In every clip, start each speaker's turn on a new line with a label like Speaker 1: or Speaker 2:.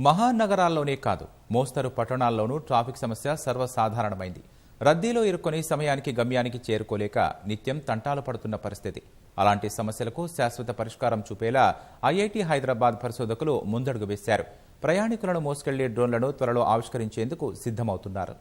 Speaker 1: మహానగరాల్లోనే కాదు మోస్తరు పట్టణాల్లోనూ ట్రాఫిక్ సమస్య సర్వసాధారణమైంది. రద్దీలో ఇరుక్కొని సమయానికి గమ్యానికి చేరుకోలేక నిత్యం తంటాలు పడుతున్న పరిస్థితి. అలాంటి సమస్యలకు శాశ్వత పరిష్కారం చూపేలా ఐఐటి హైదరాబాద్ పరిశోధకులు ముందడుగు వేశారు. ప్రయాణికులను మోసుకెళ్ళే డ్రోన్లను త్వరలో ఆవిష్కరించేందుకు సిద్ధమవుతున్నారు.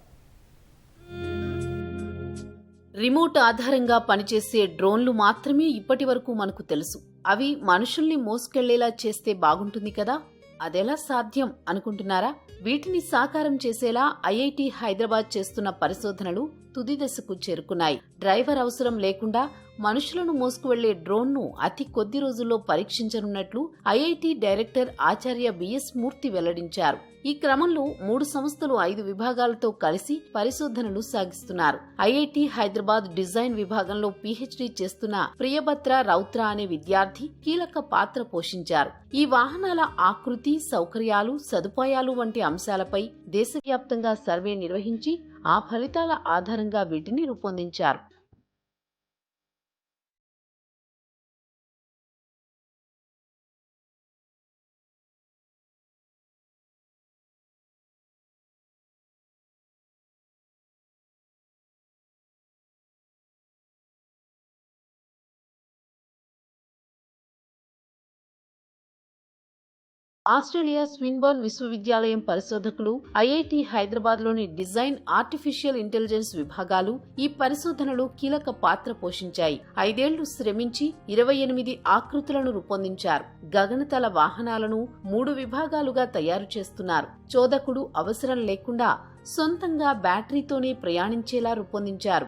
Speaker 2: రిమోట్ ఆధారంగా పనిచేసే డ్రోన్లు మాత్రమే ఇప్పటి వరకు మనకు తెలుసు. అవి మనుషుల్ని మోసుకెళ్ళేలా చేస్తే బాగుంటుంది కదా? అదెలా సాధ్యం అనుకుంటున్నారా? వీటిని సాకారం చేసేలా ఐఐటి హైదరాబాద్ చేస్తున్న పరిశోధనలు తుది దశకు చేరుకున్నాయి. డ్రైవర్ అవసరం లేకుండా మనుషులను మోసుకువెళ్ళే డ్రోన్ను అతి కొద్ది రోజుల్లో పరీక్షించనున్నట్లు ఐఐటి డైరెక్టర్ ఆచార్య బిఎస్ మూర్తి వెల్లడించారు. ఈ క్రమంలో మూడు సంస్థలు ఐదు విభాగాలతో కలిసి పరిశోధనలు సాగిస్తున్నారు. ఐఐటి హైదరాబాద్ డిజైన్ విభాగంలో పీహెచ్డీ చేస్తున్న ప్రియభద్ర రౌత్ర అనే విద్యార్థి కీలక పాత్ర పోషించారు. ఈ వాహనాల ఆకృతి సౌకర్యాలు సదుపాయాలు వంటి అంశాలపై దేశవ్యాప్తంగా సర్వే నిర్వహించి ఆ ఫలితాల ఆధారంగా వీటిని రూపొందించారు. ఆస్ట్రేలియా స్విన్బర్న్ విశ్వవిద్యాలయం పరిశోధకులు ఐఐటి హైదరాబాద్లోని డిజైన్ ఆర్టిఫిషియల్ ఇంటెలిజెన్స్ విభాగాలు ఈ పరిశోధనలో కీలక పాత్ర పోషించాయి. ఐదేళ్ళు శ్రమించి ఇరవై ఎనిమిది ఆకృతులను రూపొందించారు. గగనతల వాహనాలను మూడు విభాగాలుగా తయారు చేస్తున్నారు. చోదకుడు అవసరం లేకుండా సొంతంగా బ్యాటరీతోనే ప్రయాణించేలా రూపొందించారు.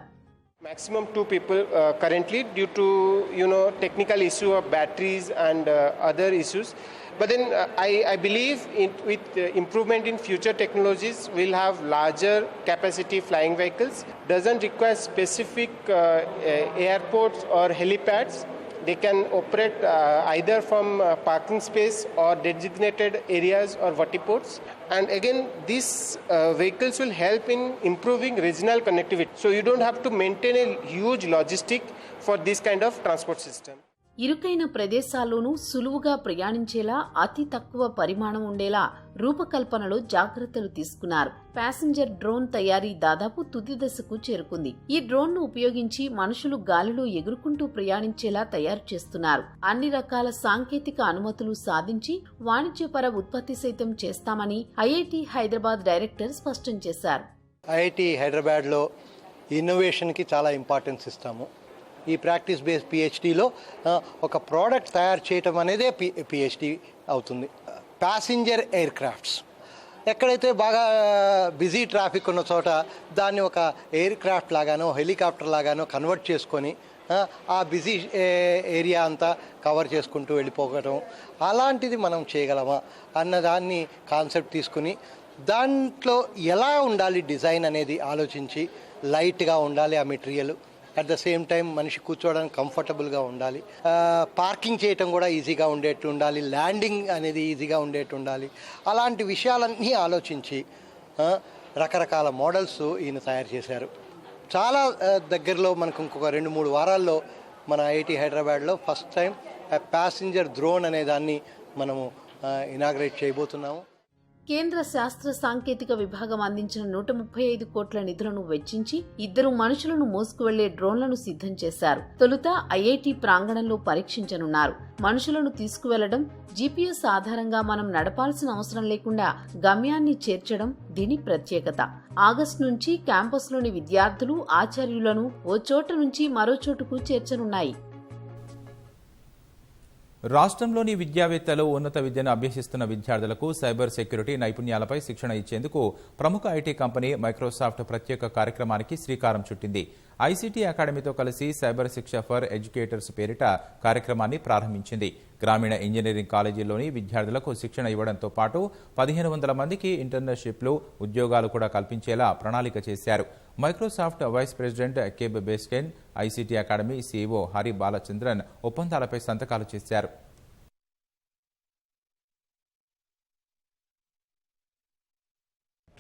Speaker 3: Maximum two people uh, currently due to you know technical issue of batteries and uh, other issues. But then uh, I, I believe with improvement in future technologies we'll have larger capacity flying vehicles. Doesn't require specific uh, uh, airports or helipads they can operate uh, either from uh, parking space or designated areas or vertiports. And again these uh, vehicles will help in improving regional connectivity. So you don't have to maintain a huge logistic for this kind of transport system
Speaker 2: ఇరుకైన ప్రదేశాల్లోనూ సులువుగా ప్రయాణించేలా అతి తక్కువ పరిమాణం ఉండేలా రూపకల్పనలో జాగ్రత్తలు తీసుకున్నారు. Passenger drone తయారీ దాదాపు తుది దశకు చేరుకుంది. ఈ డ్రోన్ను ఉపయోగించి మనుషులు గాలిలో ఎగురుకుంటూ ప్రయాణించేలా తయారు చేస్తున్నారు. అన్ని రకాల సాంకేతిక అనుమతులు సాధించి వాణిజ్యపర ఉత్పత్తి సైతం చేస్తామని ఐఐటి హైదరాబాద్ డైరెక్టర్ స్పష్టం చేశారు.
Speaker 4: ఐఐటి హైదరాబాద్లో ఇన్నోవేషన్కి చాలా ఇంపార్టెన్స్ ఇస్తాము. ఈ ప్రాక్టీస్ బేస్డ్ పిహెచ్డిలో ఒక ప్రోడక్ట్ తయారు చేయటం అనేదే పి పిహెచ్డి అవుతుంది. ప్యాసింజర్ ఎయిర్ క్రాఫ్ట్స్ ఎక్కడైతే బాగా బిజీ ట్రాఫిక్ ఉన్న చోట దాన్ని ఒక ఎయిర్ క్రాఫ్ట్ లాగానో హెలికాప్టర్ లాగానో కన్వర్ట్ చేసుకొని ఆ, బిజీ ఏరియా అంతా కవర్ చేసుకుంటూ వెళ్ళిపోవడం అలాంటిది మనం చేయగలమా అన్న దాన్ని కాన్సెప్ట్ తీసుకుని దాంట్లో ఎలా ఉండాలి డిజైన్ అనేది ఆలోచించి లైట్గా ఉండాలి ఆ material. At the same time మనిషి కూర్చోవడానికి కంఫర్టబుల్గా ఉండాలి. పార్కింగ్ చేయటం కూడా ఈజీగా ఉండేట్టు ఉండాలి. ల్యాండింగ్ అనేది ఈజీగా ఉండేట్టు ఉండాలి. అలాంటి విషయాలన్నీ ఆలోచించి రకరకాల మోడల్స్ ఈయన తయారు చేశారు. చాలా దగ్గరలో మనకు ఇంకొక రెండు మూడు వారాల్లో మన ఐఐటి హైదరాబాద్లో ఫస్ట్ టైం ప్యాసింజర్ డ్రోన్ అనే దాన్ని మనము ఇనాగ్రేట్ చేయబోతున్నాము.
Speaker 2: కేంద్ర శాస్త్ర సాంకేతిక విభాగం అందించిన నూట ముప్పై ఐదు కోట్ల నిధులను వెచ్చించి ఇద్దరు మనుషులను మోసుకువెళ్ళే డ్రోన్లను సిద్ధం చేశారు. తొలుత ఐఐటి ప్రాంగణంలో పరీక్షించనున్నారు. మనుషులను తీసుకువెళ్ళడం జీపీఎస్ ఆధారంగా మనం నడపాల్సిన అవసరం లేకుండా గమ్యాన్ని చేర్చడం దీని ప్రత్యేకత. ఆగస్టు నుంచి క్యాంపస్లోని విద్యార్థులు ఆచార్యులను ఓ చోట నుంచి మరో చోటుకు చేర్చనున్నాయి.
Speaker 1: రాష్ట్రంలోని విద్యావేత్తలు ఉన్నత విద్యను అభ్యసిస్తున్న విద్యార్థులకు సైబర్ సెక్యూరిటీ నైపుణ్యాలపై శిక్షణ ఇచ్చేందుకు ప్రముఖ ఐటీ కంపెనీ మైక్రోసాఫ్ట్ ప్రత్యేక కార్యక్రమానికి శ్రీకారం చుట్టింది. ఐసీటీ అకాడమీతో కలిసి సైబర్ శిక్ష ఫర్ ఎడ్యుకేటర్స్ పేరిట కార్యక్రమాన్ని ప్రారంభించింది. గ్రామీణ ఇంజనీరింగ్ కాలేజీల్లోని విద్యార్థులకు శిక్షణ ఇవ్వడంతో పాటు పదిహేను వందల మందికి ఇంటర్న్షిప్లు ఉద్యోగాలు కూడా కల్పించేలా ప్రణాళిక చేశారు. Microsoft vice president Kate Behncken ICT academy CEO Hari Balachandran ఒప్పందాలపై సంతకాలు చేశారు.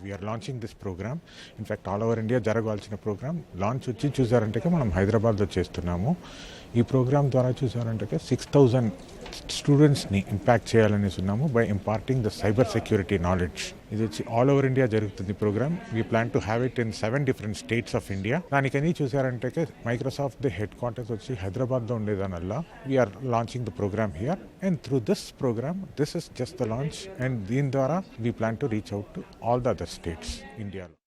Speaker 5: We're launching this program in fact all over India జరగాల్సిన ప్రోగ్రామ్ లాంచ్ వచ్చి చూసారంటే మనం హైదరాబాద్లో చేస్తున్నాము. ఈ ప్రోగ్రామ్ ద్వారా చూసారంటే సిక్స్ థౌజండ్ స్టూడెంట్స్ని ఇంపాక్ట్ చేయాలనేసి ఉన్నాము by imparting the cyber security knowledge ఇది వచ్చి ఆల్ ఓవర్ ఇండియా జరుగుతుంది program we plan to have it in seven different states of India దానికని చూసారంటే మైక్రోసాఫ్ట్ ది హెడ్ క్వార్టర్స్ వచ్చి హైదరాబాద్లో ఉండేదానల్లా. We're launching the program here and through this program this is just the launch and దీని ద్వారా we plan to reach out to all the other states ఇండియాలో